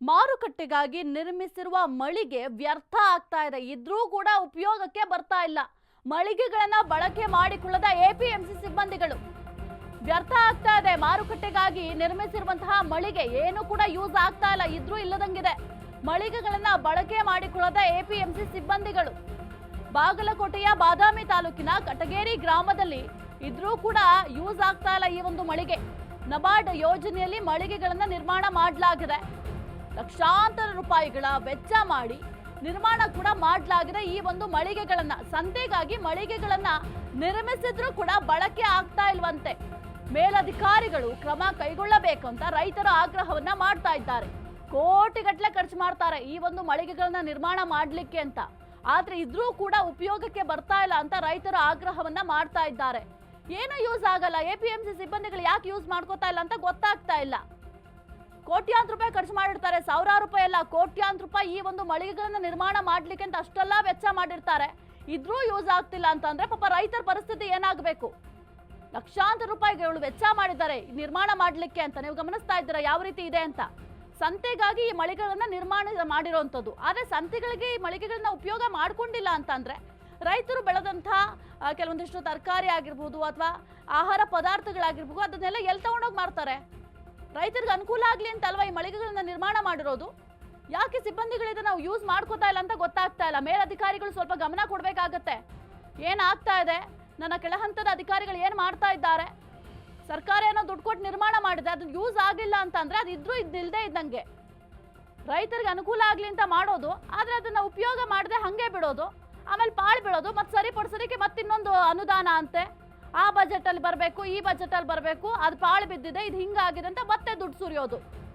ಮಾರುಕಟ್ಟೆಗಾಗಿ ನಿರ್ಮಿಸಿರುವ ಮಳಿಗೆ ವ್ಯರ್ಥ ಆಗ್ತಾ ಇದೆ. ಇದ್ರೂ ಕೂಡ ಉಪಯೋಗಕ್ಕೆ ಬರ್ತಾ ಇಲ್ಲ. ಮಳಿಗೆಗಳನ್ನ ಬಳಕೆ ಮಾಡಿಕೊಳ್ಳದ ಎಪಿಎಂಸಿ ಸಿಬ್ಬಂದಿಗಳು. ವ್ಯರ್ಥ ಆಗ್ತಾ ಇದೆ. ಮಾರುಕಟ್ಟೆಗಾಗಿ ನಿರ್ಮಿಸಿರುವಂತಹ ಮಳಿಗೆ ಏನು ಕೂಡ ಯೂಸ್ ಆಗ್ತಾ ಇಲ್ಲ. ಇದ್ರೂ ಇಲ್ಲದಂಗಿದೆ. ಮಳಿಗೆಗಳನ್ನ ಬಳಕೆ ಮಾಡಿಕೊಳ್ಳದ ಎಪಿಎಂಸಿ ಸಿಬ್ಬಂದಿಗಳು. ಬಾಗಲಕೋಟೆಯ ಬಾದಾಮಿ ತಾಲೂಕಿನ ಕಟಗೇರಿ ಗ್ರಾಮದಲ್ಲಿ ಇದ್ರೂ ಕೂಡ ಯೂಸ್ ಆಗ್ತಾ ಇಲ್ಲ ಈ ಒಂದು ಮಳಿಗೆ. ನಬಾರ್ಡ್ ಯೋಜನೆಯಲ್ಲಿ ಮಳಿಗೆಗಳನ್ನ ನಿರ್ಮಾಣ ಮಾಡಲಾಗಿದೆ. ಲಕ್ಷಾಂತರ ರೂಪಾಯಿಗಳ ವೆಚ್ಚ ಮಾಡಿ ನಿರ್ಮಾಣ ಕೂಡ ಮಾಡಲಾಗಿದೆ. ಈ ಒಂದು ಮಳಿಗೆಗಳನ್ನ, ಸಂತೆಗಾಗಿ ಮಳಿಗೆಗಳನ್ನ ನಿರ್ಮಿಸಿದ್ರೂ ಕೂಡ ಬಳಕೆ ಆಗ್ತಾ ಇಲ್ವಂತೆ. ಮೇಲಧಿಕಾರಿಗಳು ಕ್ರಮ ಕೈಗೊಳ್ಳಬೇಕು ಅಂತ ರೈತರ ಆಗ್ರಹವನ್ನ ಮಾಡ್ತಾ ಇದ್ದಾರೆ. ಕೋಟಿಗಟ್ಟಲೆ ಖರ್ಚು ಮಾಡ್ತಾರೆ ಈ ಒಂದು ಮಳಿಗೆಗಳನ್ನ ನಿರ್ಮಾಣ ಮಾಡ್ಲಿಕ್ಕೆ ಅಂತ. ಆದ್ರೆ ಇದ್ರೂ ಕೂಡ ಉಪಯೋಗಕ್ಕೆ ಬರ್ತಾ ಇಲ್ಲ ಅಂತ ರೈತರು ಆಗ್ರಹವನ್ನ ಮಾಡ್ತಾ ಇದ್ದಾರೆ. ಏನೂ ಯೂಸ್ ಆಗಲ್ಲ? ಸಿ ಸಿಬ್ಬಂದಿಗಳು ಯಾಕೆ ಯೂಸ್ ಮಾಡ್ಕೋತಾ ಇಲ್ಲ ಅಂತ ಗೊತ್ತಾಗ್ತಾ ಇಲ್ಲ. ಕೋಟ್ಯಾಂತರ ರೂಪಾಯಿ ಖರ್ಚು ಮಾಡಿರ್ತಾರೆ, ಸಾವಿರಾರು ರೂಪಾಯಿ ಅಲ್ಲ, ಕೋಟ್ಯಾಂತರ ರೂಪಾಯಿ ಈ ಒಂದು ಮಳಿಗೆಗಳನ್ನು ನಿರ್ಮಾಣ ಮಾಡಲಿಕ್ಕೆ ಅಂತ ಅಷ್ಟೆಲ್ಲ ವೆಚ್ಚ ಮಾಡಿರ್ತಾರೆ. ಇದ್ರೂ ಯೂಸ್ ಆಗ್ತಿಲ್ಲ ಅಂತಂದ್ರೆ ಪಾಪ ರೈತರ ಪರಿಸ್ಥಿತಿ ಏನಾಗಬೇಕು? ಲಕ್ಷಾಂತರ ರೂಪಾಯಿಗಳು ವೆಚ್ಚ ಮಾಡಿದ್ದಾರೆ ನಿರ್ಮಾಣ ಮಾಡಲಿಕ್ಕೆ ಅಂತ ನೀವು ಗಮನಿಸ್ತಾ ಇದ್ದೀರಾ? ಯಾವ ರೀತಿ ಇದೆ ಅಂತ? ಸಂತೆಗಾಗಿ ಈ ಮಳಿಗೆಗಳನ್ನ ನಿರ್ಮಾಣ ಮಾಡಿರುವಂಥದ್ದು ಆದರೆ ಸಂತೆಗಳಿಗೆ ಈ ಮಳಿಗೆಗಳನ್ನ ಉಪಯೋಗ ಮಾಡ್ಕೊಂಡಿಲ್ಲ ಅಂತಂದ್ರೆ ರೈತರು ಬೆಳೆದಂಥ ಕೆಲವೊಂದಿಷ್ಟು ತರಕಾರಿ ಆಗಿರ್ಬೋದು ಅಥವಾ ಆಹಾರ ಪದಾರ್ಥಗಳಾಗಿರ್ಬೋದು, ಅದನ್ನೆಲ್ಲ ಎಲ್ಲಿ ತಗೊಂಡೋಗಿ ಮಾರ್ತಾರೆ? ರೈತರಿಗೆ ಅನುಕೂಲ ಆಗಲಿ ಅಂತ ಅಲ್ವಾ ಈ ಮಳಿಗೆಗಳನ್ನ ನಿರ್ಮಾಣ ಮಾಡಿರೋದು? ಯಾಕೆ ಸಿಬ್ಬಂದಿಗಳಿಂದ ನಾವು ಯೂಸ್ ಮಾಡ್ಕೋತಾ ಇಲ್ಲ ಅಂತ ಗೊತ್ತಾಗ್ತಾ ಇಲ್ಲ? ಮೇಲಧಿಕಾರಿಗಳು ಸ್ವಲ್ಪ ಗಮನ ಕೊಡಬೇಕಾಗತ್ತೆ. ಏನಾಗ್ತಾ ಇದೆ? ನನ್ನ ಕೆಳಹಂತದ ಅಧಿಕಾರಿಗಳು ಏನು ಮಾಡ್ತಾ ಇದ್ದಾರೆ? ಸರ್ಕಾರ ಏನೋ ದುಡ್ಡು ಕೊಟ್ಟು ನಿರ್ಮಾಣ ಮಾಡಿದೆ ಅದು ಯೂಸ್ ಆಗಿಲ್ಲ ಅಂತಂದ್ರೆ ಅದು ಇದ್ರೂ ಇದ್ದಿಲ್ಲದೆ ಇದ್ದಂಗೆ. ರೈತರಿಗೆ ಅನುಕೂಲ ಆಗಲಿ ಅಂತ ಮಾಡೋದು, ಆದರೆ ಅದನ್ನ ಉಪಯೋಗ ಮಾಡದೆ ಹಾಗೆ ಬಿಡೋದು, ಆಮೇಲೆ ಪಾಳು ಬಿಡೋದು ಮತ್ತೆ ಸರಿಪಡಿಸೋದಕ್ಕೆ ಮತ್ತಿನ್ನೊಂದು ಅನುದಾನ ಅಂತೆ. ಆ ಬಜೆಟಲ್ಲಿ ಬರಬೇಕು, ಈ ಬಜೆಟಲ್ಲಿ ಬರಬೇಕು, ಅದು ಪಾಳು ಬಿದ್ದಿದೆ, ಇದು ಹಿಂಗಾಗಿದೆ ಅಂತ ಮತ್ತೆ ದುಡ್ಡು ಸುರಿಯೋದು.